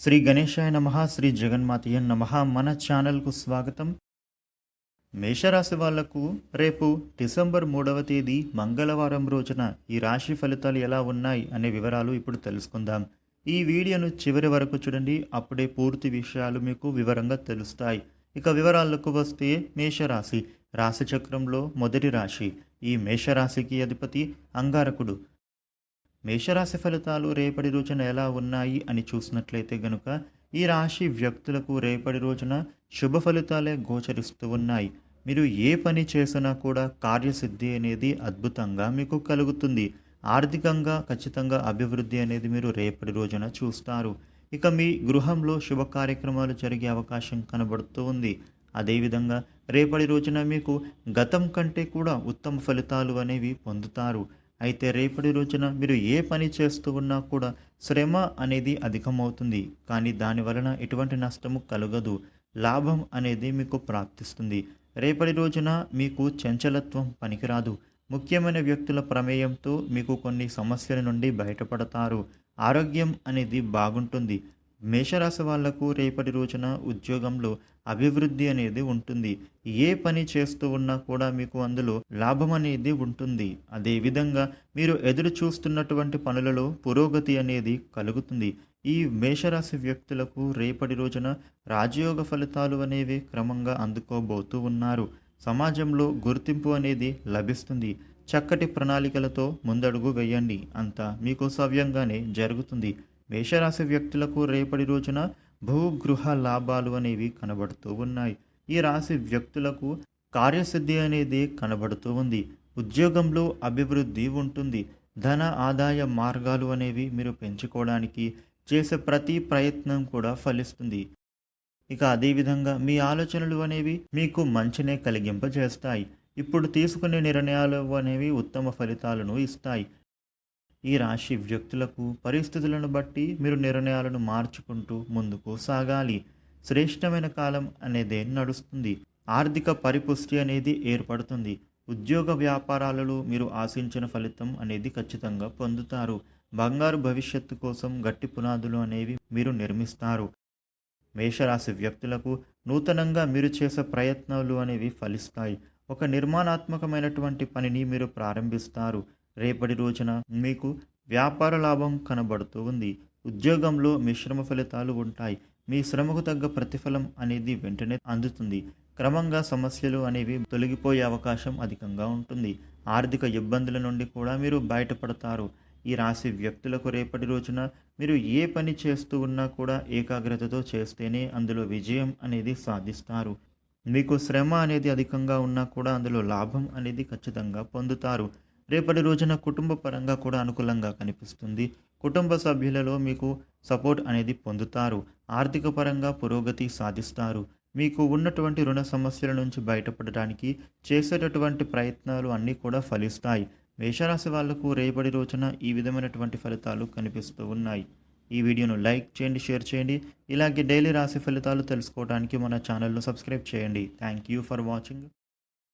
శ్రీ గణేశాయ నమ శ్రీ జగన్మాతయ్య నమ. మన ఛానల్కు స్వాగతం. మేషరాశి వాళ్ళకు రేపు డిసెంబర్ మూడవ తేదీ మంగళవారం రోజున ఈ రాశి ఫలితాలు ఎలా ఉన్నాయి అనే వివరాలు ఇప్పుడు తెలుసుకుందాం. ఈ వీడియోను చివరి వరకు చూడండి అప్పుడే పూర్తి విషయాలు మీకు వివరంగా తెలుస్తాయి. ఇక వివరాలకు వస్తే మేషరాశి. రాశిచక్రంలో మొదటి రాశి. ఈ మేషరాశికి అధిపతి అంగారకుడు. మేషరాశి ఫలితాలు రేపటి రోజున ఎలా ఉన్నాయి అని చూసినట్లయితే గనుక ఈ రాశి వ్యక్తులకు రేపటి రోజున శుభ ఫలితాలే గోచరిస్తూ ఉన్నాయి. మీరు ఏ పని చేసినా కూడా కార్యసిద్ధి అనేది అద్భుతంగా మీకు కలుగుతుంది. ఆర్థికంగా ఖచ్చితంగా అభివృద్ధి అనేది మీరు రేపటి రోజున చూస్తారు. ఇక మీ గృహంలో శుభ కార్యక్రమాలు జరిగే అవకాశం కనబడుతూ ఉంది. అదేవిధంగా రేపటి రోజున మీకు గతం కంటే కూడా ఉత్తమ ఫలితాలు అనేవి పొందుతారు. అయితే రేపటి రోజున మీరు ఏ పని చేస్తూ ఉన్నా కూడా శ్రమ అనేది అధికమవుతుంది. కానీ దాని వలన ఎటువంటి నష్టము కలగదు. లాభం అనేది మీకు ప్రాప్తిస్తుంది. రేపటి రోజున మీకు చంచలత్వం పనికిరాదు. ముఖ్యమైన వ్యక్తుల ప్రమేయంతో మీకు కొన్ని సమస్యల నుండి బయటపడతారు. ఆరోగ్యం అనేది బాగుంటుంది. మేషరాశి వాళ్ళకు రేపటి రోజున ఉద్యోగంలో అభివృద్ధి అనేది ఉంటుంది. ఏ పని చేస్తూ ఉన్నా కూడా మీకు అందులో లాభం అనేది ఉంటుంది. అదేవిధంగా మీరు ఎదురు చూస్తున్నటువంటి పనులలో పురోగతి అనేది కలుగుతుంది. ఈ మేషరాశి వ్యక్తులకు రేపటి రోజున రాజయోగ ఫలితాలు అనేవి క్రమంగా అందుకోబోతూ ఉన్నారు. సమాజంలో గుర్తింపు అనేది లభిస్తుంది. చక్కటి ప్రణాళికలతో ముందడుగు వేయండి. అంతా మీకు సవ్యంగానే జరుగుతుంది. మేషరాశి వ్యక్తులకు రేపటి రోజున భూగృహ లాభాలు అనేవి కనబడుతూ ఉన్నాయి. ఈ రాశి వ్యక్తులకు కార్యసిద్ధి అనేది కనబడుతూ ఉంది. ఉద్యోగంలో అభివృద్ధి ఉంటుంది. ధన ఆదాయ మార్గాలు అనేవి మీరు పెంచుకోవడానికి చేసే ప్రతి ప్రయత్నం కూడా ఫలిస్తుంది. ఇక అదేవిధంగా మీ ఆలోచనలు అనేవి మీకు మంచినే కలిగింపజేస్తాయి. ఇప్పుడు తీసుకునే నిర్ణయాలు అనేవి ఉత్తమ ఫలితాలను ఇస్తాయి. ఈ రాశి వ్యక్తులకు పరిస్థితులను బట్టి మీరు నిర్ణయాలను మార్చుకుంటూ ముందుకు సాగాలి. శ్రేష్టమైన కాలం అనేది నడుస్తుంది. ఆర్థిక పరిపుష్టి అనేది ఏర్పడుతుంది. ఉద్యోగ వ్యాపారాలలో మీరు ఆశించిన ఫలితం అనేది ఖచ్చితంగా పొందుతారు. బంగారు భవిష్యత్తు కోసం గట్టి పునాదులు అనేవి మీరు నిర్మిస్తారు. మేషరాశి వ్యక్తులకు నూతనంగా మీరు చేసే ప్రయత్నాలు అనేవి ఫలిస్తాయి. ఒక నిర్మాణాత్మకమైనటువంటి పనిని మీరు ప్రారంభిస్తారు. రేపటి రోజున మీకు వ్యాపార లాభం కనబడుతూ ఉంది. ఉద్యోగంలో మిశ్రమ ఫలితాలు ఉంటాయి. మీ శ్రమకు తగ్గ ప్రతిఫలం అనేది వెంటనే అందుతుంది. క్రమంగా సమస్యలు అనేవి తొలగిపోయే అవకాశం అధికంగా ఉంటుంది. ఆర్థిక ఇబ్బందుల నుండి కూడా మీరు బయటపడతారు. ఈ రాశి వ్యక్తులకు రేపటి రోజున మీరు ఏ పని చేస్తూ ఉన్నా కూడా ఏకాగ్రతతో చేస్తేనే అందులో విజయం అనేది సాధిస్తారు. మీకు శ్రమ అనేది అధికంగా ఉన్నా కూడా అందులో లాభం అనేది ఖచ్చితంగా పొందుతారు. రేపటి రోజున కుటుంబ పరంగా కూడా అనుకూలంగా కనిపిస్తుంది. కుటుంబ సభ్యులలో మీకు సపోర్ట్ అనేది పొందుతారు. ఆర్థిక పరంగా పురోగతి సాధిస్తారు. మీకు ఉన్నటువంటి రుణ సమస్యల నుంచి బయటపడడానికి చేసేటటువంటి ప్రయత్నాలు అన్నీ కూడా ఫలిస్తాయి. మేషరాశి వాళ్ళకు రేపటి రోజున ఈ విధమైనటువంటి ఫలితాలు కనిపిస్తూ ఉన్నాయి. ఈ వీడియోను లైక్ చేయండి షేర్ చేయండి. ఇలాగే డైలీ రాశి ఫలితాలు తెలుసుకోవడానికి మన ఛానల్ను సబ్స్క్రైబ్ చేయండి. Thank you for watching.